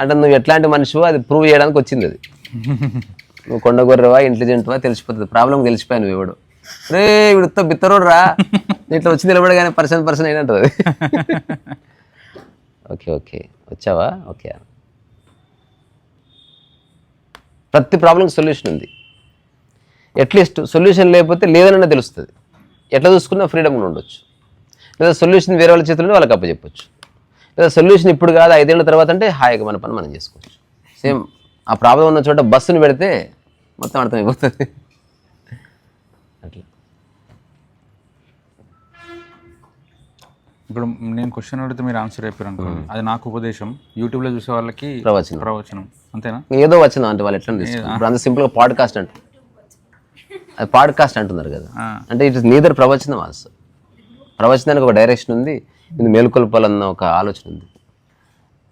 అంటే నువ్వు ఎట్లాంటి మనిషివో అది ప్రూవ్ చేయడానికి వచ్చింది అది. నువ్వు కొండ గొర్రెవా ఇంటెలిజెంట్వా తెలిసిపోతుంది. ప్రాబ్లం తెలిసిపోయాను నువ్వు ఎవడు? రే వీడుతో బిత్తరోడు రా ఇట్లా వచ్చి నిలబడగానే పర్సన్ పర్సన్ అయినట్టు అది. Okay okay. వచ్చావా? ఓకే. ప్రతి ప్రాబ్లంకి సొల్యూషన్ ఉంది. అట్లీస్ట్ సొల్యూషన్ లేకపోతే లేదనన్నా తెలుస్తుంది. ఎట్లా చూసుకున్నా ఫ్రీడమ్గా ఉండొచ్చు. లేదా సొల్యూషన్ వేరే వాళ్ళ చేతుల్లో వాళ్ళకి అప్పచెప్పొచ్చు. లేదా సొల్యూషన్ ఇప్పుడు కాదు ఐదేళ్ళ తర్వాత అంటే హాయిగా మన పని మనం చేసుకోవచ్చు. సేమ్ ఆ ప్రాబ్లం ఉన్న చోట బస్సును పెడితే మొత్తం అర్థమైపోతుంది. అట్లా ఇప్పుడు నేను క్వశ్చన్ అడిగితే మీరు ఆన్సర్ చెప్పారు అనుకోండి. అది నాకు ఉపదేశం. యూట్యూబ్లో చూసే వాళ్ళకి ప్రవచనం. ప్రవచనం. అంతేనా? ఏదో వచ్చిన అంటే వాళ్ళు ఎట్లా ఇప్పుడు అంత సింపుల్గా పాడ్కాస్ట్ అంటారు అది పాడ్కాస్ట్ అంటున్నారు కదా. అంటే ఇట్ ఇస్ నీదర్ ప్రవచనం ఆల్సో ప్రవచనానికి ఒక డైరెక్షన్ ఉంది. ఇది మేలుకొల్పాలన్న ఒక ఆలోచన ఉంది.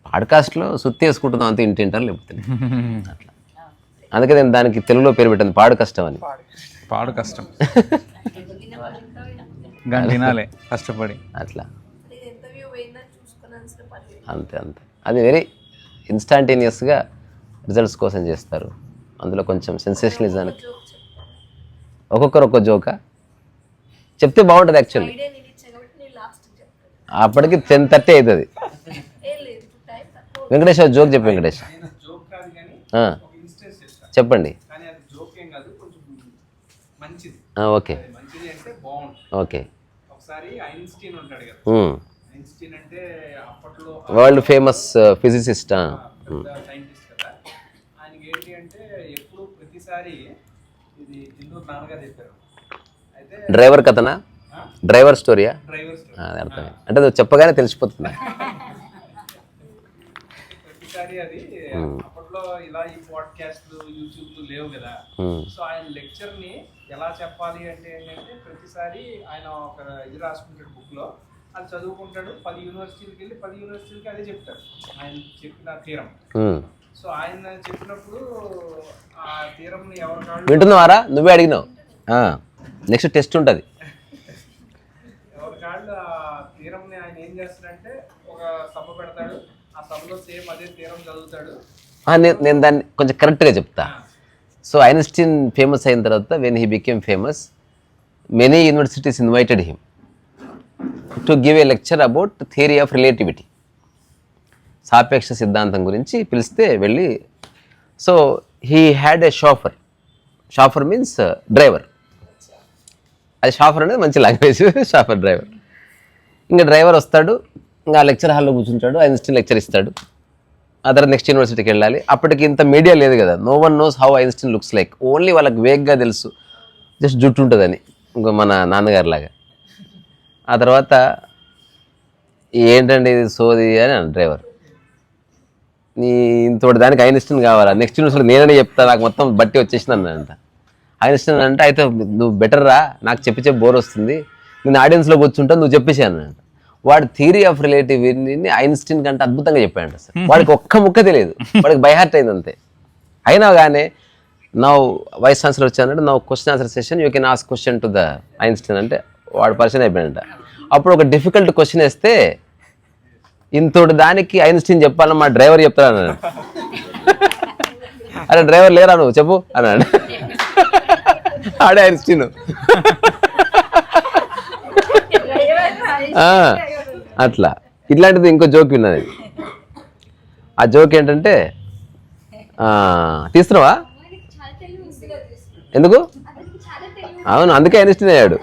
పాడ్కాస్ట్లో సుత్తి వేసుకుంటున్నాం అంతే ఇంటి ఇంటారు లేకపోతే. అట్లా అందుకే నేను దానికి తెలుగులో పేరు పెట్టింది పాడు కష్టం అని పాడు కష్టం కష్టపడి. అట్లా. అంతే అంతే. అది వెరీ ఇన్స్టాంటేనియస్గా రిజల్ట్స్ కోసం చేస్తారు. అందులో కొంచెం సెన్సేషనలిజానికి ఒక్కొక్కరు ఒక్కో జోక చెప్తే బాగుంటుంది యాక్చువల్లీ అప్పటికి టెన్ థర్టీ అవుతుంది వెంకటేశ్వర జోక్ చెప్పు వెంకటేష్. చెప్పండి. Okay. Okay. World famous physicist driver కథనా? Driver స్టోరీయా అది అర్థమే అంటే అది చెప్పగానే తెలిసిపోతుంది. ప్రతిసారి అది అప్పట్లో ఇలా ఈ పాడ్కాస్ట్లు యూట్యూబ్లు లేవు కదా. సో ఆయన లెక్చర్ని ఎలా చెప్పాలి అంటే ఏంటంటే ప్రతిసారి ఆయన ఒక ఇది రాసుకుంటాడు బుక్లో అది చదువుకుంటాడు. పది యూనివర్సిటీలకు వెళ్ళి పది యూనివర్సిటీలకి అదే చెప్తాడు. ఆయన చెప్పిన తీరం. సో ఆయన చెప్పినప్పుడు ఆ తీరంని ఎవరి వింటున్నావారా? నువ్వే అడిగినావు. నెక్స్ట్ టెస్ట్ ఉంటుంది ఎవరి కాళ్ళు ఆ తీరంని ఆయన ఏం చేస్తాడంటే ఒక సభ పెడతాడు. ఆ సభలో సేమ్ అదే తీరం చదువుతాడు. నేను నేను దాన్ని కొంచెం కరెక్ట్గా చెప్తా. సో ఐన్స్టీన్ ఫేమస్ అయిన తర్వాత when he became famous many universities invited him to give a lecture about theory of relativity సాపేక్ష సిద్ధాంతం గురించి పిలిస్తే వెళ్ళి so he had a chauffeur chauffeur means driver అది షాఫర్ అనేది మంచి లాంగ్వేజ్ షాఫర్ డ్రైవర్ ఇంకా డ్రైవర్ వస్తాడు ఇంకా లెక్చర్ హాల్లో కూర్చుంటాడు ఐన్స్టీన్ లెక్చర్ ఇస్తాడు. ఆ తర్వాత నెక్స్ట్ యూనివర్సిటీకి వెళ్ళాలి. అప్పటికి ఇంత మీడియా లేదు కదా. No one knows how Einstein looks like only వాళ్ళకి వేగ్గా తెలుసు. జస్ట్ జుట్టు ఉంటుందని. ఇంకో మన నాన్నగారి లాగా. ఆ తర్వాత ఏంటండి ఇది సోది అని అన్న డ్రైవర్. నీ ఇంతటి దానికి ఐన్స్టీన్ కావాలా? నెక్స్ట్ యూనివర్సిటీ నేననే చెప్తా నాకు మొత్తం బట్టి వచ్చేసింది అన్నంట ఐన్స్టీన్ అంటే అయితే నువ్వు బెటర్ రా. నాకు చెప్పి చెప్పి బోర్ వస్తుంది. నేను ఆడియన్స్లో కూర్చుంటా నువ్వు చెప్పేసి అన్నాడంట వాడు థియరీ ఆఫ్ రిలేటివిటీని ఐన్స్టీన్ కంటే అద్భుతంగా చెప్పాడంట సార్. వాడికి ఒక్క ముక్క తెలియదు. వాడికి బైహార్ట్ అయింది అంతే. అయినా కానీ నా వైస్ ఛాన్సలర్ వచ్చానంటే నా question answer session you can ask question to the Einstein అంటే వాడు పరిచయం అయిపోయాడంట. అప్పుడు ఒక డిఫికల్ట్ క్వశ్చన్ వేస్తే ఇంతటి దానికి ఐన్స్టీన్ చెప్పాలని మా డ్రైవర్ చెప్తాను అన్నాడు. అరే డ్రైవర్ లేరా నువ్వు? చెప్పు అన్నాడు. ఆడే ఐన్స్టీన్. అట్లా. ఇట్లాంటిది ఇంకో జోక్ విన్నది ఆ జోక్ ఏంటంటే ఆ, తీస్తున్నావా? ఎందుకు? అవును అందుకే ఐన్స్టీన్ అయ్యాడు.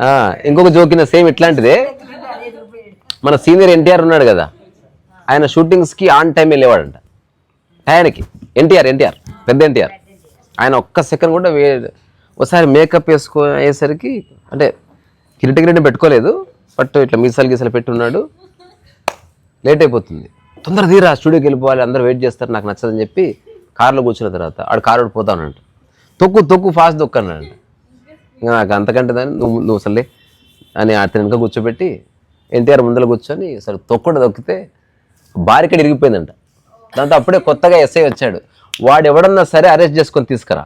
ఆ, ఇంకొక జోక్ విన్న సేమ్ ఇట్లాంటిదే. మన సీనియర్ ఎన్టీఆర్ ఉన్నాడు కదా ఆయన షూటింగ్స్కి ఆన్ టైం వెళ్ళేవాడంట. ఆయనకి ఎన్టీఆర్ ఎన్టీఆర్ పెద్ద ఎన్టీఆర్. ఆయన ఒక్క సెకండ్ కూడా వే ఒకసారి మేకప్ వేసుకో అయ్యేసరికి అంటే కిరీట కిరీటం పెట్టుకోలేదు బట్ ఇట్లా మీసాలు గీసాలు పెట్టి ఉన్నాడు లేట్ అయిపోతుంది. తొందర తీరా స్టూడియోకి వెళ్ళిపోవాలి అందరూ వెయిట్ చేస్తారు నాకు నచ్చదని చెప్పి కార్లో కూర్చున్న తర్వాత ఆడు కారు పోతానంట తొక్కు తొక్కు ఫాస్ట్ దొక్కు ఇంకా నాకు అంతకంటే దాన్ని నువ్వు నువ్వు అసలే అని అతని వెనక కూర్చోబెట్టి ఎన్టీఆర్ ముందర కూర్చొని అసలు తొక్కడు తొక్కితే బారికడ ఇరిగిపోయిందంట. దాంతో అప్పుడే కొత్తగా ఎస్ఐ వచ్చాడు. వాడు ఎవడన్నా సరే అరెస్ట్ చేసుకొని తీసుకురా.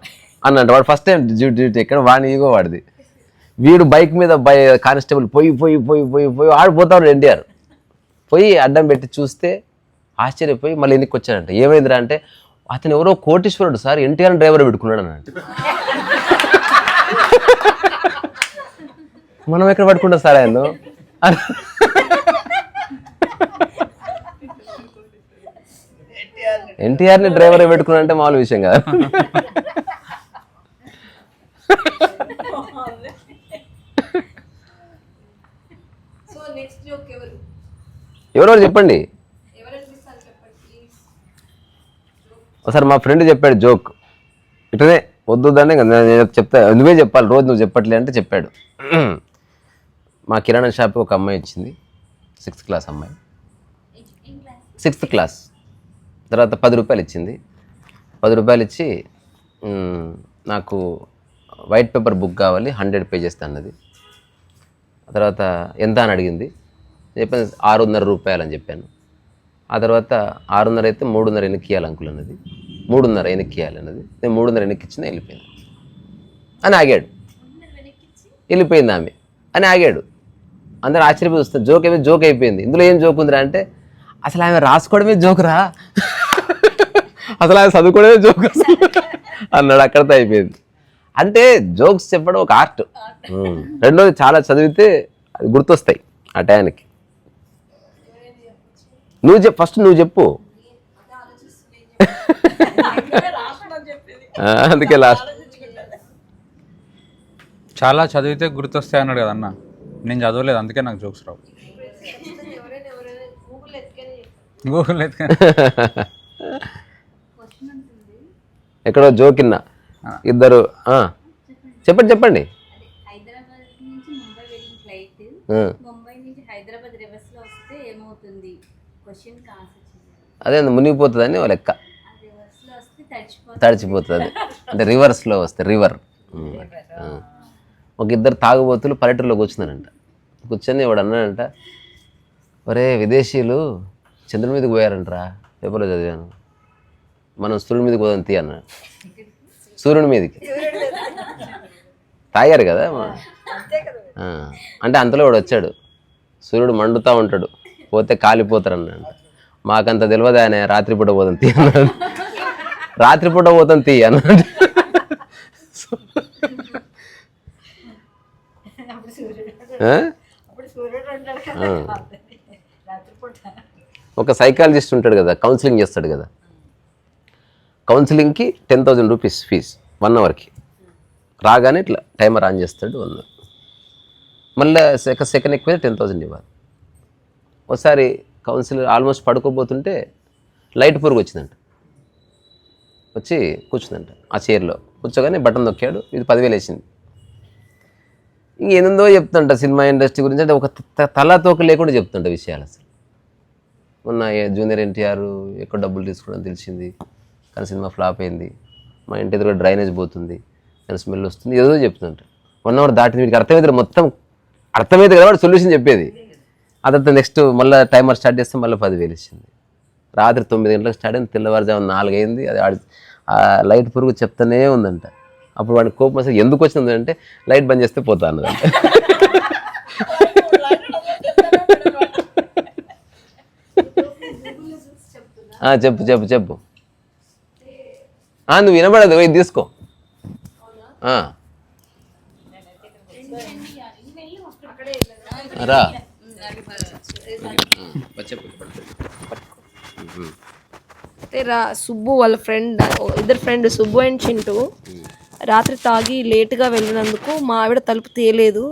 అన్నట్టు వాడు ఫస్ట్ టైం డ్యూటీ డ్యూటీ ఎక్కడ? వాడిని ఈగో వాడిది. వీడు బైక్ మీద బై కానిస్టేబుల్ పోయి పోయి పోయి పోయి పోయి ఆడిపోతాడు ఎన్టీఆర్ పోయి అడ్డం పెట్టి చూస్తే ఆశ్చర్యపోయి మళ్ళీ ఎందుకు వచ్చాడంట. ఏమైందిరా అంటే అతను ఎవరో కోటీశ్వరుడు సార్ ఎన్టీఆర్ డ్రైవర్ పెట్టుకున్నాడు అన్నాడు. మనం ఎక్కడ పట్టుకుంటాం సార్ ఆయన? ఎన్టీఆర్ని డ్రైవర్ పెట్టుకున్నా అంటే మామూలు విషయం కాదు. ఎవరు? చెప్పండి? ఒకసారి మా ఫ్రెండ్ చెప్పాడు జోక్. ఇటనే వద్దు దాన్ని నేను చెప్తా నువ్వే చెప్పాలి రోజు నువ్వు చెప్పట్లే అంటే చెప్పాడు. మా కిరాణా షాప్ ఒక అమ్మాయి వచ్చింది సిక్స్త్ క్లాస్ అమ్మాయి. సిక్స్త్ క్లాస్ తర్వాత పది రూపాయలు ఇచ్చింది. పది రూపాయలు ఇచ్చి "మ్, నాకు వైట్ పేపర్ బుక్ కావాలి హండ్రెడ్ పేజెస్ అన్నది ఆ తర్వాత ఎంత అని అడిగింది. చెప్పాను ఆరున్నర రూపాయలు అని చెప్పాను. ఆ తర్వాత ఆరున్నర అయితే మూడున్నర వెనక్కి అంకులు అంకుల్ అన్నది. మూడున్నర వెనక్కి అన్నది. నేను మూడున్నర వెనక్కి వెళ్ళిపోయింది. అని ఆగాడు. వెళ్ళిపోయింది ఆమె. అని ఆగాడు. అందరూ ఆశ్చర్యపోయి జోక్ ఏమో జోక్ అయిపోయింది. ఇందులో ఏం జోక్ ఉందిరా అంటే అసలు ఆమె రాసుకోవడమే జోకురా అసలు ఆమె చదువుకోవడమే జోక్ అన్నాడు అక్కడితో అయిపోయింది. అంటే జోక్స్ చెప్పడం ఒక ఆర్ట్ రెండోది చాలా చదివితే అది గుర్తొస్తాయి ఆ టయానికి. నువ్వు చెప్పు ఫస్ట్ నువ్వు చెప్పు. ఆ, అందుకే లాస్ట్ చాలా చదివితే గుర్తొస్తాయి అన్నాడు కదా అన్న. నేను చదవలేదు అందుకే నాకు జోక్స్ రావు. గూగుల్ ఎక్కడో జోకిన్నా ఇద్దరు. చెప్పండి చెప్పండి. అదే మునిగిపోతుందని ఓ లెక్క. తడిచిపోతుంది. తడిచిపోతుంది. అంటే రివర్స్లో వస్తే రివర్ ఒక ఇద్దరు తాగుబోతులు పల్లెటూరులో కూర్చున్నారంట. కూర్చొని వాడు అన్నాడంట ఒరే విదేశీయులు చంద్రుడి మీదకి పోయారంటరా పేపర్లో చదివాను. మనం సూర్యుడి మీదకి పోదాం తీ అన్నాడు. సూర్యుడి మీదకి. తాగారు కదా? అంటే అంతలో వాడు వచ్చాడు. సూర్యుడు మండుతూ ఉంటాడు. పోతే కాలిపోతారు అన్నాడు మాకంత తెలియదు ఆయన రాత్రిపూట పోతాం తీ అన్నాడు. రాత్రిపూట పోతాం తీ అన్నాడు. ఒక సైకాలజిస్ట్ ఉంటాడు కదా కౌన్సిలింగ్ చేస్తాడు కదా. కౌన్సిలింగ్కి ten thousand rupees fees one అవర్కి. రాగానే ఇట్లా టైమర్ ఆన్ చేస్తాడు వన్ అవర్. మళ్ళీ సెక సెకండ్ ఎక్కువ టెన్ థౌజండ్ ఇవ్వాలి. ఒకసారి కౌన్సిలర్ ఆల్మోస్ట్ పడుకోబోతుంటే లైట్ పురుగు వచ్చిందంట. వచ్చి కూర్చుందంట ఆ చైర్లో. కూర్చోగానే బటన్ నొక్కాడు ఇది పదివేలు వేసింది. ఇంకేందో చెప్తుంట సినిమా ఇండస్ట్రీ గురించి అంటే ఒక త- తలాతోక లేకుండా చెప్తుంట విషయాలు అసలు. మొన్న జూనియర్ ఎన్టీఆర్ ఎక్కువ డబ్బులు తీసుకోవడం తెలిసింది. కానీ సినిమా ఫ్లాప్ అయింది. మా ఇంటి ఎదురుగా డ్రైనేజ్ పోతుంది. దాని స్మెల్ వస్తుంది. ఏదో చెప్తుంట వన్ అవర్ దాటింది. వీడికి అర్థమైతే మొత్తం అర్థమైతే కదా వాడు సొల్యూషన్ చెప్పేది. ఆ తర్వాత నెక్స్ట్ మళ్ళీ టైమర్ స్టార్ట్ చేస్తే మళ్ళీ పదివేలు ఇచ్చింది. రాత్రి తొమ్మిది గంటలకు స్టార్ట్ అయింది. తెల్లవారుజాము నాలుగు అయింది. అది ఆడి ఆ లైట్ పురుగు చెప్తానే ఉందంట. అప్పుడు వాడికి కోపం అసలు ఎందుకు వచ్చింది అంటే లైట్ బంద్ చేస్తే పోతా అన్నదంట. చెప్పు చెప్పు చెప్పు. నువ్వు వినబడదు ఇది తీసుకో. రా. రా సుబ్బు వాళ్ళ ఫ్రెండ్ ఇద్దరు ఫ్రెండ్ సుబ్బు అండ్ చింటూ రాత్రి తాగి లేటుగా వెళ్ళినందుకు మా ఆవిడ తలుపు తీయలేదు.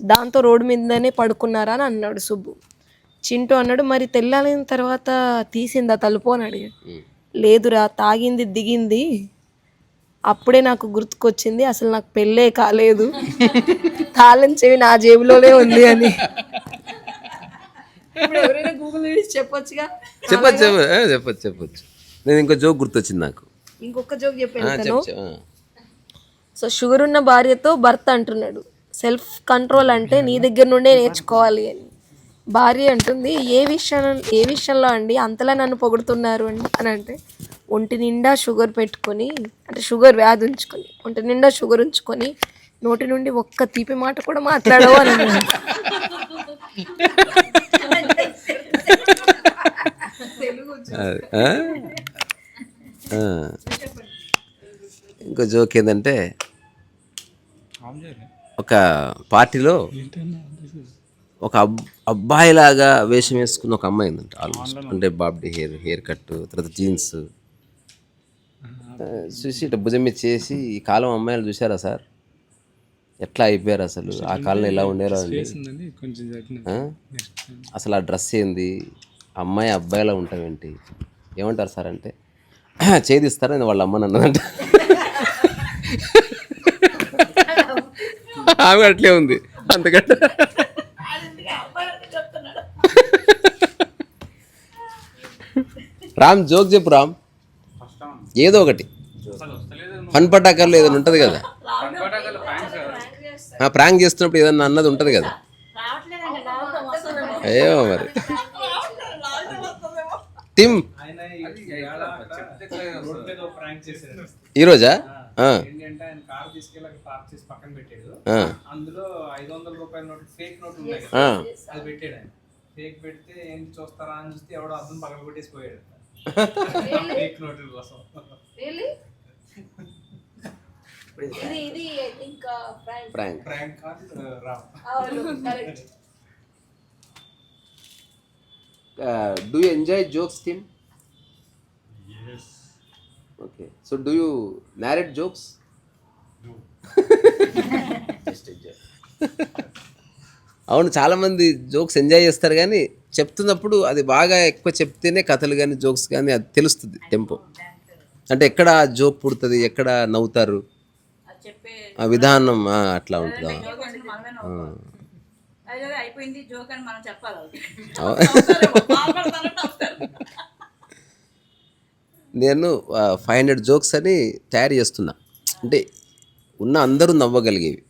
దాంతో రోడ్డు మీదనే పడుకున్నారా అని అన్నాడు సుబ్బు. చింటూ అన్నాడు మరి తెల్లాలిన తర్వాత తీసిందా తలుపు? అని అడిగాడు. లేదురా తాగింది దిగింది. అప్పుడే నాకు గుర్తుకొచ్చింది అసలు నాకు పెళ్ళే కాలేదు. తాళం చెవి నా జేబులోనే ఉంది అని. ఇప్పుడు ఎవరైనా గూగుల్ చెప్పొచ్చుగా? చెప్పచ్చు చెప్పచ్చు. చెప్పచ్చు నేను ఇంకో జోక్ గుర్తొచ్చింది నాకు. ఇంకొక జోక్ చెప్పాను. సో షుగర్ ఉన్న భార్యతో భర్త అంటున్నాడు. సెల్ఫ్ కంట్రోల్ అంటే నీ దగ్గర నుండే నేర్చుకోవాలి అని. భార్య అంటుంది ఏ విషయం ఏ విషయంలో అండి అంతలా నన్ను పొగుడుతున్నారు అండి? అని అంటే ఒంటి నిండా షుగర్ పెట్టుకొని అంటే షుగర్ వ్యాధి ఉంచుకొని ఒంటి నిండా షుగర్ ఉంచుకొని నోటి నుండి ఒక్క తీపి మాట కూడా మాట్లాడవు అని. ఇంకో జోక్ ఏంటంటే ఒక పార్టీలో ఒక అబ్ అబ్బాయిలాగా వేషం వేసుకున్న ఒక అమ్మాయి ఉందంట ఆల్మోస్ట్ అంటే బాబ్డీ హెయిర్ హెయిర్ కట్ తర్వాత జీన్స్. చూసి ఇట్లా భుజం మీద చేసి ఈ కాలం అమ్మాయిలు చూసారా సార్? ఎట్లా అయిపోయారు అసలు? ఆ కాలంలో ఎలా ఉండేరో అండి. ఆ? అసలు ఆ డ్రెస్ ఏంది? అమ్మాయి అబ్బాయిలా ఉంటావేంటి ఏమంటారు సార్ అంటే చేదిస్తారా నేను వాళ్ళ అమ్మని అన్నదంట ఆమె అట్లే ఉంది అంతకంటే రామ్ జోక్ చెప్పు రామ్. ఏదో ఒకటి. ఫన్ పటాకర్లు ఏదైనా ఉంటుంది కదా? ప్రాంక్ చేస్తున్నప్పుడు ఏదన్నా అన్నది ఉంటుంది కదా? ఏమో మరి. టిమ్. ప్రాంక్ ఈరోజా? ఏంటంటే ఆయన కార్ తీసుకెళ్ళి అక్కడ పార్క్ చేసి పక్కన పెట్టాడు అందులో ఐదు వందల రూపాయల నోట్ ఫేక్ నోట్ ఉన్నాయి అది పెట్టాడు ఆయన. ఫేక్ పెడితే ఏంటి చూస్తారా అని చూస్తే ఎవడో అర్థం పక్కన పెట్టేసి పోయాడు. ఇది prank prank do you enjoy jokes team okay so do you narrate jokes అవును చాలామంది జోక్స్ ఎంజాయ్ చేస్తారు కానీ చెప్తున్నప్పుడు అది బాగా ఎక్కువ చెప్తేనే కథలు కానీ జోక్స్ కానీ అది తెలుస్తుంది టెంపో. అంటే ఎక్కడ జోక్ పుడుతుంది ఎక్కడ నవ్వుతారు? ఆ విధానం అట్లా ఉంటుంది. నేను ఫైవ్ హండ్రెడ్ జోక్స్ అని తయారు చేస్తున్నా. అంటే ఉన్న అందరూ నవ్వగలిగేవి.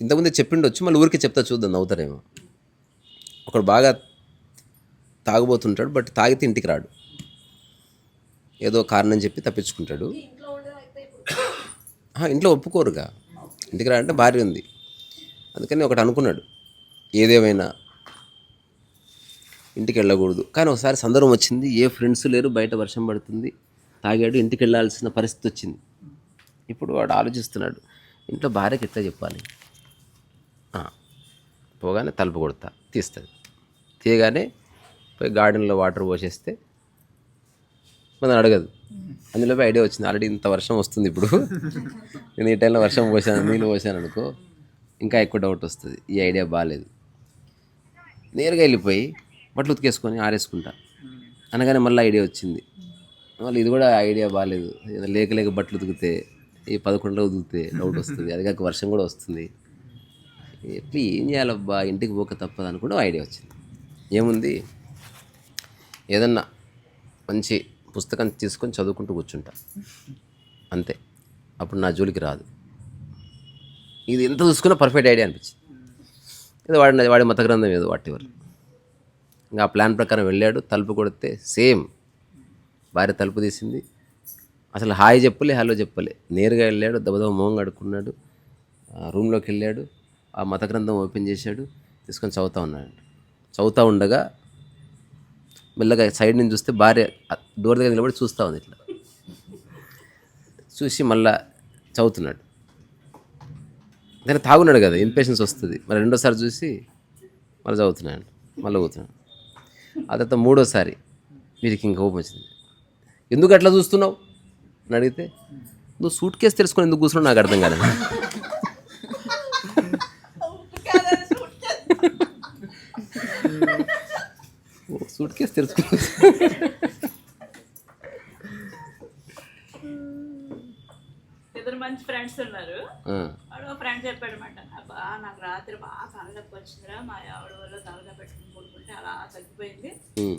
ఇంతకుముందే చెప్పిండొచ్చు మళ్ళీ ఊరికి చెప్తా చూద్దాం నవ్వుతారేమో. ఒకడు బాగా తాగుబోతుంటాడు బట్ తాగితే ఇంటికి రాడు. ఏదో కారణం చెప్పి తప్పించుకుంటాడు. ఇంట్లో ఒప్పుకోరుగా. ఇంటికి రాడంటే భార్య ఉంది. అందుకని ఒకటి అనుకున్నాడు ఏదేమైనా ఇంటికి వెళ్ళకూడదు. కానీ ఒకసారి సందర్భం వచ్చింది ఏ ఫ్రెండ్స్ లేరు బయట వర్షం పడుతుంది తాగాడు ఇంటికి వెళ్ళాల్సిన పరిస్థితి వచ్చింది. ఇప్పుడు వాడు ఆలోచిస్తున్నాడు ఇంట్లో భార్యకి ఎట్లా చెప్పాలి? పోగానే తలుపు కొడతా తీస్తుంది. తీయగానే పోయి గార్డెన్లో వాటర్ పోసేస్తే మనం అడగదు. అందులోపై ఐడియా వచ్చింది ఆల్రెడీ ఇంత వర్షం వస్తుంది ఇప్పుడు. నేను ఈ టైంలో వర్షం పోసాను నీళ్ళు పోసాను అనుకో ఇంకా ఎక్కువ డౌట్ వస్తుంది. ఈ ఐడియా బాగాలేదు నేరుగా వెళ్ళిపోయి బట్టలు ఉతికేసుకొని ఆరేసుకుంటా. అనగానే మళ్ళీ ఐడియా వచ్చింది. మళ్ళీ ఇది కూడా ఐడియా బాగాలేదు లేక లేక బట్టలు ఉతికితే ఈ పదకొండులో ఉతికితే డౌట్ వస్తుంది. అది కాక వర్షం కూడా వస్తుంది. ఎట్లా ఏం చేయాలబ్బా? ఇంటికి పోక తప్పదు అనుకుంటే ఐడియా వచ్చింది. ఏముంది? ఏదన్నా మంచి పుస్తకం తీసుకొని చదువుకుంటూ కూర్చుంటా. అంతే. అప్పుడు నా జోలికి రాదు. ఇది ఎంత చూసుకున్నా పర్ఫెక్ట్ ఐడియా అనిపించింది. ఏదో వాడి వాడి మత గ్రంథం ఏదో వాటివర్ ఇంకా ఆ ప్లాన్ ప్రకారం వెళ్ళాడు తలుపు కొడితే సేమ్. భార్య తలుపు తీసింది. అసలు హాయ్ చెప్పలే హలో చెప్పలే. నేరుగా వెళ్ళాడు దబదబ మోహం కడుక్కున్నాడు. ఆ రూమ్లోకి వెళ్ళాడు. ఆ మత గ్రంథం ఓపెన్ చేశాడు తీసుకొని చదువుతా ఉన్నాడు. చదువుతూ ఉండగా మెల్లగా సైడ్ నుంచి చూస్తే భార్య డోర్ దగ్గర నిలబడి చూస్తూ ఉంది ఇట్లా. చూసి మళ్ళా చదువుతున్నాడు కానీ తాగున్నాడు కదా ఇంపేషన్స్ వస్తుంది. మరి రెండోసారి చూసి మళ్ళీ చదువుతున్నాడు మళ్ళీ పోతున్నాడు ఆ తర్వాత మూడోసారి వీరికి ఇంకా కోపం వచ్చింది. ఎందుకు అట్లా చూస్తున్నావు? అని అడిగితే నువ్వు సూట్ కేసు తెలుసుకొని ఎందుకు కూర్చున్నావు? నాకు అర్థం కాలేదు. సూట్ కేసు తెలుసుకుని ఇద్దరు మంచి ఫ్రెండ్స్ ఉన్నారు. ఆ, వాడు ఫ్రెండ్ చెప్పాడు అనమాట అబ్బా నాకు రాత్రి బాగా తలనొప్పి వచ్చిందిరా మా ఆవిడ వల్ల తలగా పెట్టుకుని పడుకుంటే అలా తగ్గిపోయింది.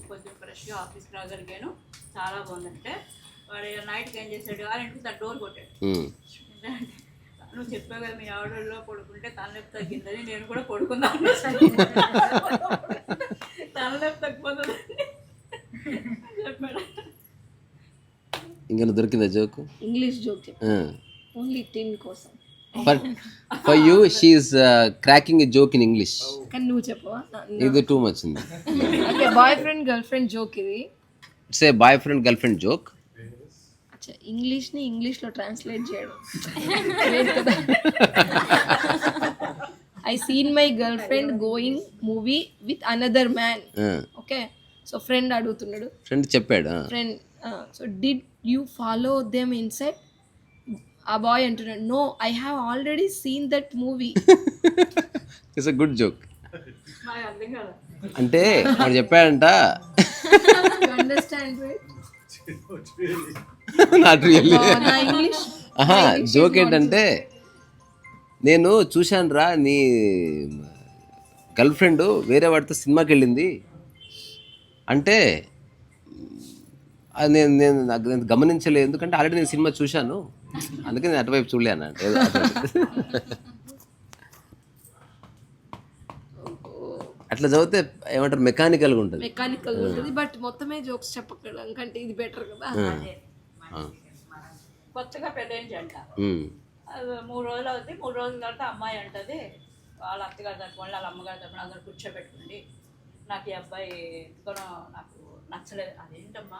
కొంచెం ఫ్రెష్గా ఆఫీస్కి రాగలిగాను చాలా బాగుందంటే. వాడు నైట్కి ఏం చేశాడు ఆరింటికి తన డోర్ కొట్టాడు. నువ్వు చెప్పావు కదా మీ ఆవిడలో పడుకుంటే తలనొప్పి తగ్గిందని నేను కూడా పడుకుందాను తలనొప్పి తగ్గిపోతుందని చెప్పాడు. ఇంకా దొరికిందా జోకు? ఇంగ్లీష్ జోక్ ఓన్లీ టిన్ కోసం. But for you she's cracking a joke in English కానీ నువ్వు చెప్పవా? ఇది టూ మచ్ ఉంది. Okay boy friend girl friend joke ఇది. It's a boyfriend girlfriend joke అచ్చా ఇంగ్లీష్ని ఇంగ్లీష్లో ట్రాన్స్లేట్ చేయడం. I seen my girlfriend going movie with another man okay so friend అడుగుతున్నాడు. ఫ్రెండ్ చెప్పాడు? Friend so did you follow them inside ఆ bye అంటున్నాడు no I have already seen that movie it's a good joke అంటే వాడు చెప్పాడంట. Understand not really నా English ఆహా joke ఏంటంటే నేను చూశాను రా నీ గర్ల్ ఫ్రెండ్ వేరే వాడితో సినిమాకి వెళ్ళింది అంటే అది నేను నేను నాకు నేను గమనించలేదు. ఎందుకంటే ఆల్రెడీ నేను సినిమా చూశాను. అందుకే నేను అటువైపు చూడలే అన్నట్టు ఏదో అట్లా. చదివితే ఏమంటారు మెకానికల్గా ఉంటుంది. మెకానికల్ ఉంటుంది. బట్ మొత్తమే జోక్స్ కంటే ఇది బెటర్ కదా. కొత్తగా జంట. అది మూడు రోజులు అవుతుంది మూడు రోజుల తర్వాత అమ్మాయి అంటుంది వాళ్ళ అత్తగారు తరపున వాళ్ళ అమ్మగారు తరపున అందరు కూర్చోబెట్టుకోండి. నాకు ఈ అబ్బాయి ఎందుకనో నాకు నచ్చలేదు. అదేంటమ్మా?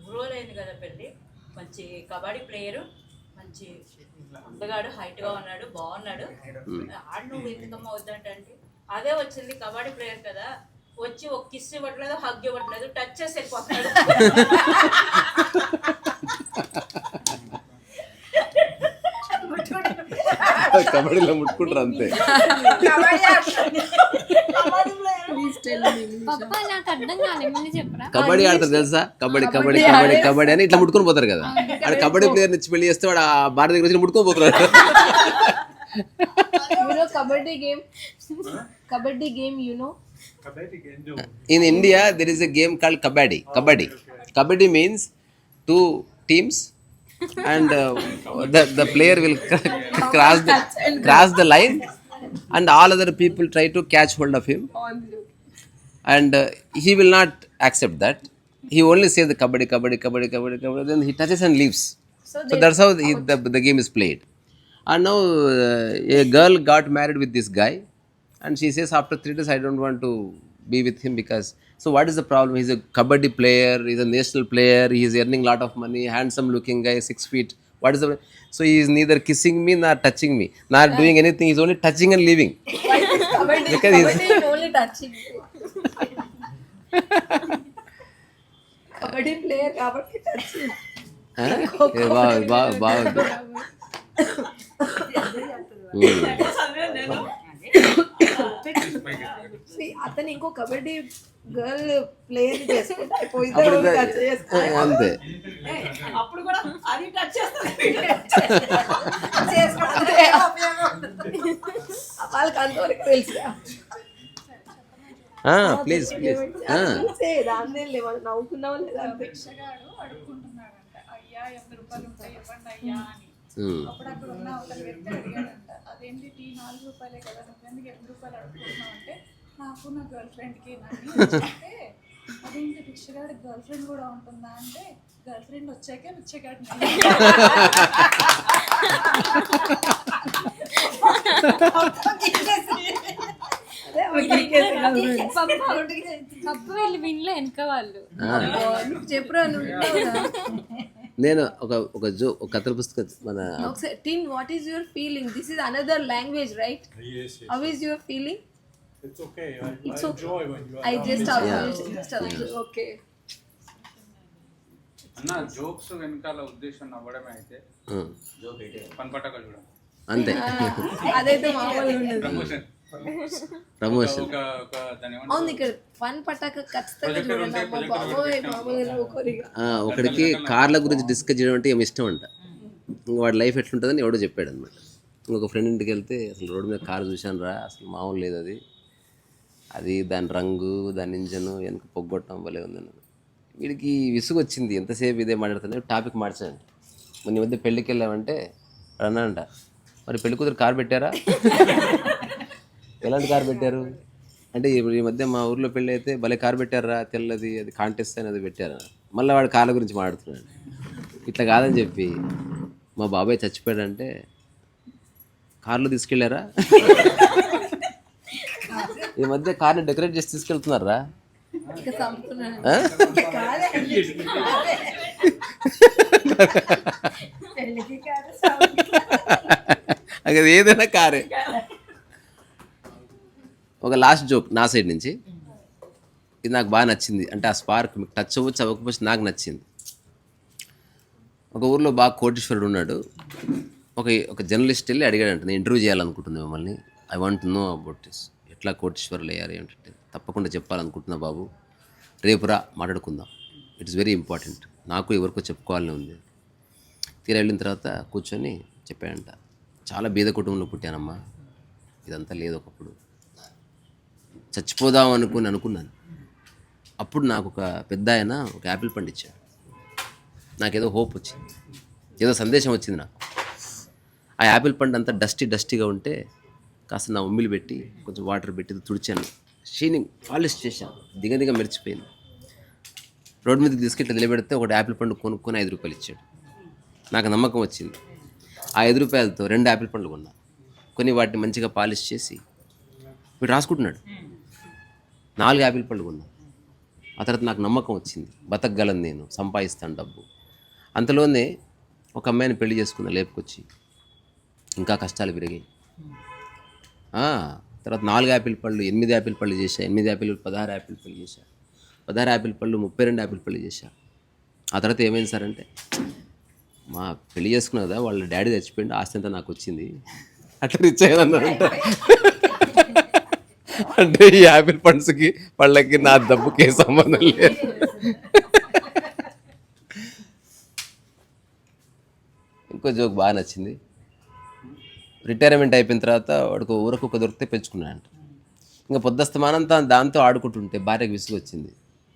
మూడు రోజులు అయింది కదా పెళ్ళి. మంచి కబడ్డీ ప్లేయరు మంచి అందగాడు హైట్గా ఉన్నాడు బాగున్నాడు. ఆడు నువ్వు ఎందుకమ్మా వద్దంటే అదే వచ్చింది కబడ్డీ ప్లేయర్ కదా. వచ్చి ఒక కిస్ ఇవ్వట్లేదు హగ్ ఇవ్వట్లేదు టచ్ చేసి వెళ్ళిపోతున్నాడు. కబడ్డీలో ముట్టుకుంటారు అంతే. కబడ్డీ ఆడతారు తెలుసా? కబడ్డీ కబడ్డీ కబడ్డీ కబడ్డీ అని ఇట్లా ముట్టుకొని పోతారు కదా. ఆడ కబడ్డీ ప్లేయర్ నుంచి పెళ్ళి చేస్తే వాడు ఆ భారత దగ్గర వచ్చి ముట్టుకొని game? you know? In India, there is a game called kabaddi. Kabaddi. Kabaddi means two teams, and uh, the the player will cr- cross the cross the line, and all other people try to catch hold of him, and uh, he will not accept that. He only says the kabaddi, kabaddi, kabaddi, kabaddi, kabaddi. Then he touches and leaves. So, that's how he, the the game is played. And now uh, a girl got married with this guy, and she says after three days I don't want to be with him because. So what is the problem? He's a kabaddi player. He's a national player. He is earning a lot of money. Handsome looking guy, six feet. What is the? So he is neither kissing me nor touching me, not doing anything. He's only touching and leaving. because he's, only touching kabaddi player కాబట్టి touching. Huh? ఏ బాగుంది బాగు బాగుంది See, అతను ఇంకో kabaddi girl player. అంతే. అప్పుడు కూడా అది టచ్ వాళ్ళకి అంతవరకు తెలుసు ప్లీజ్ ప్లీజ్ దాన్నే లేవు. నవ్వుకున్నావా లేదా? అయ్యా ఎనిమిది రూపాయలు ఉంటాయి ఇవ్వండి అయ్యా అని. అప్పుడు అక్కడ ఉన్న అవతల వ్యక్తి అడిగాడంట అదేంటి టీ నాలుగు రూపాయలే కదా ఎనిమిది రూపాయలు అంటే నాకు నా గర్ల్ ఫ్రెండ్కి నన్ను చెప్తే అదేంటి భిక్షగాడి గర్ల్ ఫ్రెండ్ కూడా ఉంటుందా అంటే గర్ల్ ఫ్రెండ్ వచ్చాకే. పప్పు వీళ్ళు వినలే వెనక వాళ్ళు నువ్వు చెప్పురా నువ్వు? నేను ఒక ఒక జో ఒక కథల పుస్తకం మన ఒకసారి టిన్ what is your feeling this is another language right how is your feeling okay. enjoy when you I just just okay అన్న జోక్స్ వెనకాల ఉద్దేశం నవ్వడమే అయితే. ఉం. పనపట్టక చూడడం. అంతే. అదైతే మామూలుగా ఉండదు. Promotion promotion? అవును ఇక్కడ ఫన్ ఖచ్చితంగా ఒకడికి కార్ల గురించి డిస్కస్ చేయడం అంటే ఏమి ఇష్టం అంట. ఇంక వాడి లైఫ్ ఎట్లుంటుందని ఎవడో చెప్పాడు అనమాట ఇంకొక ఫ్రెండ్ ఇంటికి వెళ్తే అసలు రోడ్డు మీద కారు చూశాను రా అసలు మామూలు లేదు అది. అది దాని రంగు దాని ఇంజను వెనక పొగ్గొట్టడం వల్లే ఉందన్న వీడికి విసుగు వచ్చింది. ఎంతసేపు ఇదే మాట్లాడుతున్నా టాపిక్ మార్చాను మొన్న మధ్య పెళ్ళికి వెళ్ళామంటే వాడు అన్నాడంట మరి పెళ్ళి కూతురు కారు పెట్టారా? ఎలాంటి కారు పెట్టారు? అంటే ఇప్పుడు ఈ మధ్య మా ఊర్లో పెళ్ళి అయితే భలే కారు పెట్టారా తెల్లది అది కాంటెస్ట్ అని అది పెట్టారా. మళ్ళీ వాడు కార్ల గురించి మాట్లాడుతున్నాడు. ఇట్లా కాదని చెప్పి మా బాబాయ్ చచ్చిపోయాడంటే కార్లో తీసుకెళ్ళారా? ఈ మధ్య కార్ని డెకరేట్ చేసి తీసుకెళ్తున్నారా? అది ఏదైనా కారే. ఒక లాస్ట్ జోక్ నా సైడ్ నుంచి. ఇది నాకు బాగా నచ్చింది. అంటే ఆ స్పార్క్ మీకు టచ్ అవ్వచ్చు అవ్వకపోవచ్చు నాకు నచ్చింది. ఒక ఊర్లో బాగా కోటీశ్వరుడు ఉన్నాడు. ఒక ఒక జర్నలిస్ట్ వెళ్ళి అడిగాడంట నేను ఇంటర్వ్యూ చేయాలనుకుంటుంది మిమ్మల్ని. I want know about this ఎట్లా కోటీశ్వరులు అయ్యారు ఏంటంటే? తప్పకుండా చెప్పాలనుకుంటున్నా బాబు. రేపురా మాట్లాడుకుందాం. ఇట్స్ వెరీ ఇంపార్టెంట్ నాకు ఎవరికో చెప్పుకోవాలని ఉంది. తీరా వెళ్ళిన తర్వాత కూర్చొని చెప్పాడంట చాలా బీద కుటుంబంలో పుట్టానమ్మా. ఇదంతా లేదు ఒకప్పుడు. చచ్చిపోదాం అనుకుని అనుకున్నాను. అప్పుడు నాకు ఒక పెద్ద ఆయన ఒక యాపిల్ పండు ఇచ్చాడు. నాకేదో హోప్ వచ్చింది. ఏదో సందేశం వచ్చింది నాకు. ఆ యాపిల్ పండు అంతా డస్టీ డస్టీగా ఉంటే కాస్త నా ఉమ్మిలి పెట్టి కొంచెం వాటర్ పెట్టి తుడిచాను. షీనింగ్ పాలిష్ చేశాను. దిగ దిగ మెరిచిపోయింది. రోడ్డు మీద తీసుకెళ్ళి నిలబెడితే ఒకటి యాపిల్ పండు కొనుక్కొని ఐదు రూపాయలు ఇచ్చాడు. నాకు నమ్మకం వచ్చింది. ఆ ఐదు రూపాయలతో రెండు యాపిల్ పండ్లు కొన్నా. కొన్ని వాటిని మంచిగా పాలిష్ చేసి వీడు రాసుకుంటున్నాడు. నాలుగు యాపిల్ పళ్ళు కొన్నా. ఆ తర్వాత నాకు నమ్మకం వచ్చింది. బతకగలను నేను సంపాదిస్తాను డబ్బు. అంతలోనే ఒక అమ్మాయిని పెళ్ళి చేసుకున్న లేపుకొచ్చి ఇంకా కష్టాలు పెరిగాయి. తర్వాత నాలుగు యాపిల్ పళ్ళు ఎనిమిది యాపిల్ పళ్ళు చేశా ఎనిమిది యాపిల్ పదహారు యాపిల్ పళ్ళు చేశా పదహారు యాపిల్ పళ్ళు ముప్పై రెండు యాపిల్ పళ్ళు చేశా. ఆ తర్వాత ఏమైంది సార్ అంటే మా పెళ్ళి చేసుకున్న కదా వాళ్ళ డాడీ చచ్చిపోయింది ఆస్తి అంతా నాకు వచ్చింది. అట్లా రిచ్ అయ్యానన్నారంట అంటే ఈ యాపిల్ పండ్స్కి వాళ్ళకి నా దెబ్బకి ఏ సంబంధం లేదు. ఇంకో జోక్ బాగా నచ్చింది. రిటైర్మెంట్ అయిపోయిన తర్వాత వాడికి ఊరకు ఒక దొరికితే పెంచుకున్నాడంట. ఇంకా పొద్దుస్తమానంతా దాంతో ఆడుకుంటుంటే భార్యకు విసుగు వచ్చింది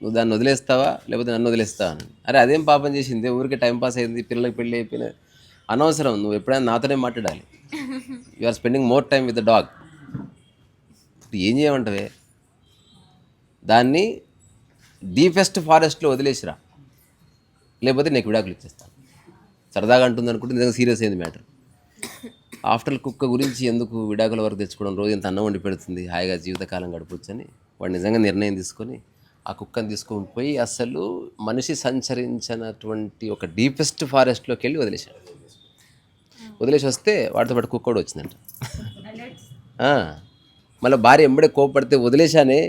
నువ్వు దాన్ని వదిలేస్తావా? లేకపోతే నన్ను వదిలేస్తావా? అని. అరే అదేం పాపం చేసింది? ఊరికే టైం పాస్ అయింది పిల్లలకి పెళ్ళి అయిపోయిన. అనవసరం నువ్వు ఎప్పుడైనా నాతోనే మాట్లాడాలి. You are spending more time with the dog ఇప్పుడు ఏం చేయమంటవే? దాన్ని డీపెస్ట్ ఫారెస్ట్లో వదిలేసిరా. లేకపోతే నీకు విడాకులు ఇచ్చేస్తాను సరదాగా అంటుంది అనుకుంటే నిజంగా సీరియస్ అయింది మ్యాటర్. ఆఫ్టర్ కుక్క గురించి ఎందుకు విడాకుల వరకు తెచ్చుకోవడం? రోజు ఇంత అన్నం వండి పెడుతుంది. హాయిగా జీవితకాలం గడపొచ్చు అని వాడు నిజంగా నిర్ణయం తీసుకొని ఆ కుక్కను తీసుకొని పోయి అసలు మనిషి సంచరించినటువంటి ఒక డీపెస్ట్ ఫారెస్ట్లోకి వెళ్ళి వదిలేశాడు. వదిలేసి వస్తే వాడితో పాటు కుక్క కూడా వచ్చిందంట. మళ్ళీ భార్య ఎంబడే కోపడితే వదిలేశానే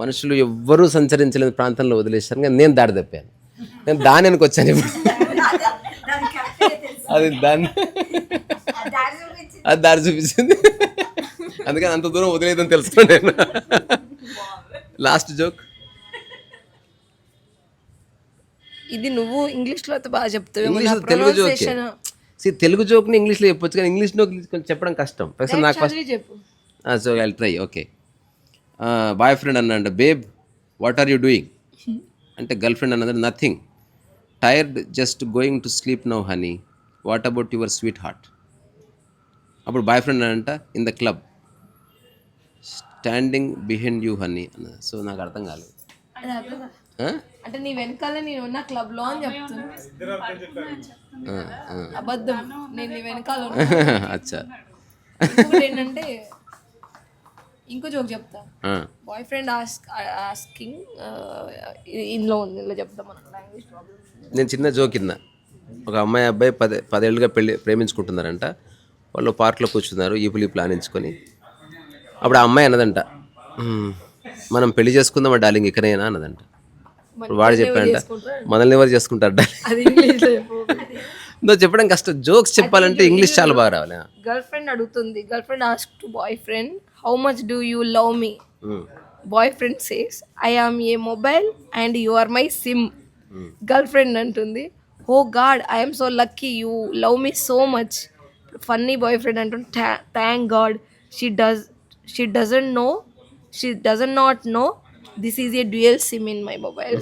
మనుషులు ఎవ్వరూ సంచరించలేని ప్రాంతంలో వదిలేశాను కానీ నేను దారి తప్పాను. నేను దాని వెనక వచ్చాను ఇప్పుడు. అది దాన్ని అది దారి చూపించింది. అందుకని అంత దూరం వదిలేదని తెలుసుకున్నాను నేను. లాస్ట్ జోక్ ఇది నువ్వు ఇంగ్లీష్లో అయితే బాగా చెప్తావు. ఇంగ్లీష్ తెలుగు జోక్ తెలుగు జోక్ని ఇంగ్లీష్లో చెప్పొచ్చు కానీ ఇంగ్లీష్లో కొంచెం చెప్పడం కష్టం. నాకు ఫస్ట్ చెప్పు. So I try okay boyfriend అన్నాడు babe what are you doing అంటే గర్ల్ ఫ్రెండ్ అన్నది nothing tired just going to sleep now honey what about your sweetheart అప్పుడు బాయ్ ఫ్రెండ్ అంట in the club standing behind you honey అన్నది so నాకు అర్థం కాలేదు? అంటే నీ వెనకాల నేను ఉన్న క్లబ్లో అని చెప్తున్నా. అబద్ధం. నేను నీ వెనకాల. అచ్చా. ఏంటంటే ఇంకో జోక్ చెప్తా. బాయ్ ఫ్రెండ్ ఆస్క్ ఆస్కింగ్ ఇందులో ఉంది ఇందులో చెప్తాం మనం లాంగ్వేజ్ నేను చిన్న జోక్ కింద ఒక అమ్మాయి అబ్బాయి పదే పదేళ్ళుగా పెళ్ళి ప్రేమించుకుంటున్నారంట. వాళ్ళు పార్క్లో కూర్చున్నారు ఈపులు ఆనించుకొని అప్పుడు ఆ అమ్మాయి అన్నదంట "మ్మ్, మనం పెళ్ళి చేసుకుందామా డార్లింగ్ ఇక్కడైనా? అన్నదంట. వాడు చెప్పాడంట మనల్ని ఎవరు చేసుకుంటారు డార్లింగ్? చెప్పడం కష్టం. జోక్స్ చెప్పాలంటే ఇంగ్లీష్ చాలా బాగా రావాలి. గర్ల్ ఫ్రెండ్ అడుగుతుంది. Girlfriend ask to boyfriend how much do you love me. Boyfriend says I am a mobile and you are my sim girlfriend అంటుంది ఓ God I'm so lucky you love me so much funny boyfriend అంటుంది thank God she does she doesn't know she doesn't not know this is a dual sim in my mobile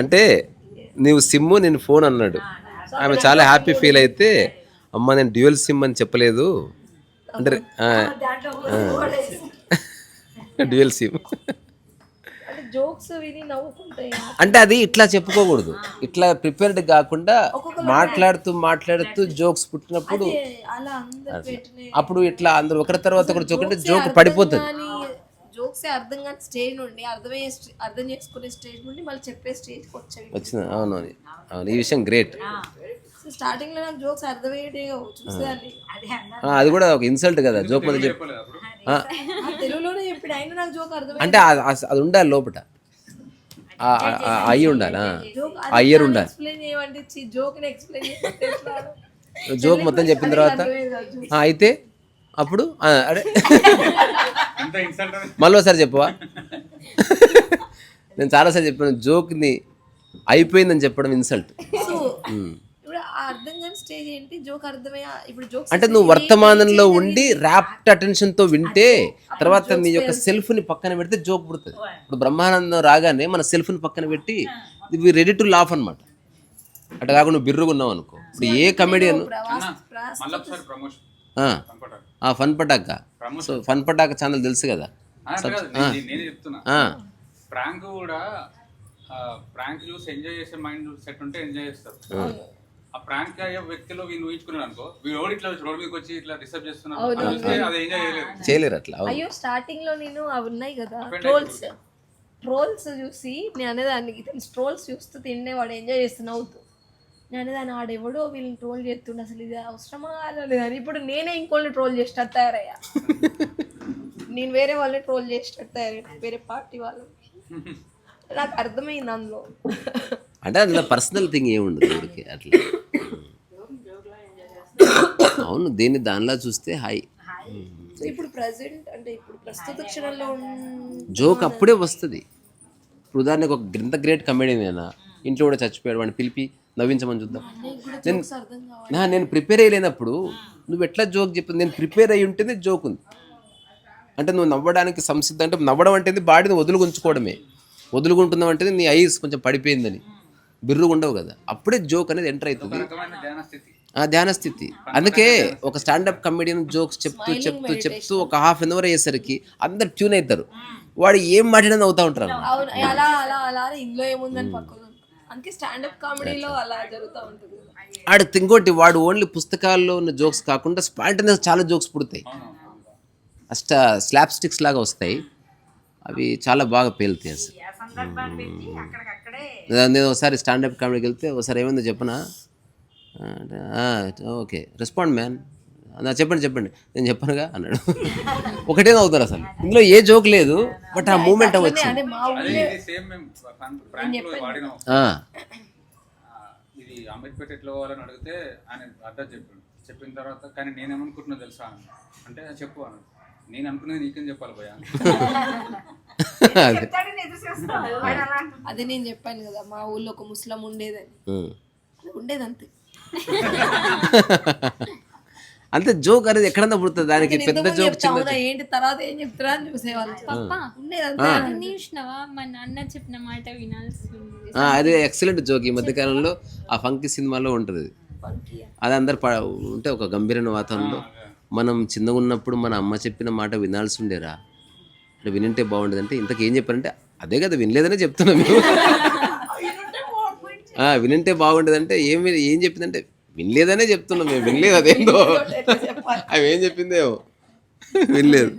అంటే నీవు SIM నేను phone అన్నాడు. ఆమె చాలా happy feel అయితే అమ్మ నేను డ్యూయల్ సిమ్ అని చెప్పలేదు. అంటే డ్యూయల్ సిమ్. అంటే జోక్స్ విని నవ్వుకుంటాయి. అంటే అది ఇట్లా చెప్పుకోకూడదు. ఇట్లా ప్రిపేర్డ్ కాకుండా మాట్లాడుతూ మాట్లాడుతూ జోక్స్ పుట్టినప్పుడు అప్పుడు ఇట్లా అందరూ ఒకరి తర్వాత ఒకరు జోకుంటే జోక్ పడిపోతుంది. జోక్స్ అర్థం కాని స్టేజ్ నుండి అర్థమయ్యే అర్థం చేసుకునే స్టేజ్ నుండి మళ్ళీ చెప్పే స్టేజ్కి వచ్చేవి వచ్చింది. అవును. అవును. ఈ విషయం గ్రేట్ స్టార్టింగ్లో నాకు జోక్స్ అర్థమయ్యేటే చూసేదాన్ని. అది కూడా ఒక ఇన్సల్ట్ కదా జోక్ చెప్పి ఆ తెలుగులోనే అయినా నాకు జోక్ అంటే అది ఉండాలి ఆ అయ్యి ఉండాలి అయ్యర్ ఉండాలి. ఎక్స్ప్లెయిన్ చేయమంటే జోక్ని ఎక్స్ప్లెయిన్ జోక్ మొత్తం చెప్పిన తర్వాత? ఆ, అయితే? అప్పుడు? అరే. మళ్ళీ ఒకసారి చెప్పవా? నేను చాలాసార్లు చెప్పాను జోక్ని అయిపోయిందని చెప్పడం ఇన్సల్ట్ అర్థం కాని స్టేజ్ ఏంటి? జోక్ అర్థమయ్యే ఇప్పుడు జోక్స్ అంటే నువ్వు వర్తమానంలో ఉండి ర్యాప్ట్ అటెన్షన్తో వింటే తర్వాత నీ యొక్క సెల్ఫ్ని పక్కన పెడితే జోక్ పుడుతుంది. ఇప్పుడు బ్రహ్మానందం రాగానే మన సెల్ఫ్ని పక్కన పెట్టి ఇది రెడీ టు లాఫ్ అనమాట అట్లా కాకుండా నువ్వు బిర్రుగా ఉన్నావు అనుకో. ఇప్పుడు ఏ కమెడియన్ మళ్ళీ ఒకసారి ప్రమోషన్ కంపట ఆ fun Pataka. So fun Pataka channel తెలుసు కదా? నేను నేనే చెప్తున్నా. ఆ, ప్రాంక్ కూడా ప్రాంక్ చూసి ఎంజాయ్ చేసే మైండ్ సెట్ ఉంటే ఎంజాయ్ చేస్తారు. ఆ ప్రాంక్ అయ్యే వ్యక్తిలో వీళ్ళు ఊహించుకున్నాడు అనుకో వీడు ఓడి ఇట్లా రోడ్ మీదకి వచ్చి ఇట్లా డిస్టర్బ్ చేస్తున్నారు అది చూస్తే అది ఎంజాయ్ చేయలేదు. చేయలేరు అట్లా. అయ్యో స్టార్టింగ్లో నేను అవి ఉన్నాయి కదా ట్రోల్స్ ట్రోల్స్ చూసి నేను అనేదానికి తెలుసు ట్రోల్స్ చూస్తూ తిండే వాడు ఎంజాయ్ చేస్తున్నా అవుతూ. నేను అనేదాన్ని ఆడెవడో వీళ్ళని ట్రోల్ చేస్తుండే అసలు ఇది అవసరమా? అని ఇప్పుడు నేనే ఇంకోళ్ళని ట్రోల్ చేసినట్టు తయారయ్యా. నేను వేరే వాళ్ళని ట్రోల్ చేసినట్టు తయారయ్యా వేరే పార్టీ వాళ్ళు నాకు అర్థమైంది అందులో. అంటే అందులో పర్సనల్ థింగ్ ఏముండదు ఊరికి అట్లా. అవును దీన్ని దానిలా చూస్తే హాయ్ సో ఇప్పుడు ప్రజెంట్ అంటే ఇప్పుడు ప్రస్తుత క్షణంలో జోక్ అప్పుడే వస్తుంది. ఇప్పుడు ఉదాహరణకు ఒక ఇంత గ్రేట్ కమెడియన్ అయినా ఇంట్లో కూడా చచ్చిపోయాడు వాడిని పిలిపి నవ్వించమని చూద్దాం. నేను నేను ప్రిపేర్ అయ్యలేనప్పుడు నువ్వు ఎట్లా జోక్ చెప్పింది నేను ప్రిపేర్ అయ్యి ఉంటేనే జోక్ ఉంది. అంటే నువ్వు నవ్వడానికి సంసిద్ధం అంటే నవ్వడం అంటే బాడీని వదులుగుంచుకోవడమే. వదులుకుంటున్నావు అంటే నీ ఐస్ కొంచెం పడిపోయిందని. బిర్రుగా ఉండవు కదా. అప్పుడే జోక్ అనేది ఎంటర్ అవుతుంది. ధ్యాన స్థితి. ఆ ధ్యాన స్థితి. అందుకే ఒక స్టాండప్ కమెడియన్ జోక్స్ చెప్తూ చెప్తూ చెప్తూ ఒక హాఫ్ అన్ అవర్ అయ్యేసరికి అందరు ట్యూన్ అవుతారు. వాడు ఏం మాట్లాడినా అవుతా ఉంటారు అలా అలా అలా అని ఇందులో ఏముందని పక్కన అందుకే స్టాండప్ కామెడీలో అలా జరుగుతూ ఉంటుంది. ఆడ ఇంకోటి వాడు ఓన్లీ పుస్తకాల్లో ఉన్న జోక్స్ కాకుండా స్పాంటనియస్ చాలా జోక్స్ పుడతాయి. అష్ట స్లాప్ స్టిక్స్ లాగా వస్తాయి. అవి చాలా బాగా పేలుతాయి అసలు. నేను ఒకసారి స్టాండప్ కామెడీకి వెళ్తే ఒకసారి ఏమైందో చెప్పనా? అంటే, "ఆ, ఓకే రెస్పాండ్ మ్యాన్ నా చెప్పండి చెప్పండి. నేను చెప్పనుగా? అన్నాడు. ఒకటే నవ్వుతారు అసలు. ఇందులో ఏ జోక్ లేదు బట్ ఆ మూమెంట్ అవ్వచ్చు ఇది సేమ్ మేము ప్రాంక్లో వాడినాం. ఆ, ఆ, ఇది అమీర్పేట ఎట్లా పోవాలని అడిగితే ఆయన అడ్డా చెప్పాడు. చెప్పిన తర్వాత కానీ నేనేమనుకుంటున్నా తెలుసా. అంటే చెప్పు అన్నాడు. నేను అనుకునేది నీకేం చెప్పాలి భయ అదే. అదే నేను చెప్పాను కదా మా ఊళ్ళో ఒక ముస్లిం ఉండేదని. ఉండేది అంతే అంతే జోక్ అనేది ఎక్కడన్నా పుడుతుంది దానికి పెద్ద జోక్ చిన్న ఏంటి తర్వాత ఏం చెప్తారా అని చూసేవాళ్ళు. ఉండేది అంతే అన్ని చూసినావా? మా నాన్న చెప్పిన మాట వినాల్సింది. ఆ, అదే ఎక్సలెంట్ జోక్ ఈ మధ్యకాలంలో ఆ ఫంకీ సినిమాలో ఉంటుంది. అది అందరు ఉంటే ఒక గంభీరమైన వాతావరణంలో. మనం చిన్నగా ఉన్నప్పుడు మన అమ్మ చెప్పిన మాట వినాల్సి ఉండేరా. అంటే వినింటే బాగుండేది అంటే ఇంతకు ఏం చెప్పారంటే అదే కదా వినలేదనే చెప్తున్నాం మేము ఆ, వినింటే బాగుండేదంటే ఏం ఏం చెప్పిందంటే వినలేదనే చెప్తున్నాం మేము వినలేదు అదేందో. అవి ఏం చెప్పిందేమో. వినలేదు.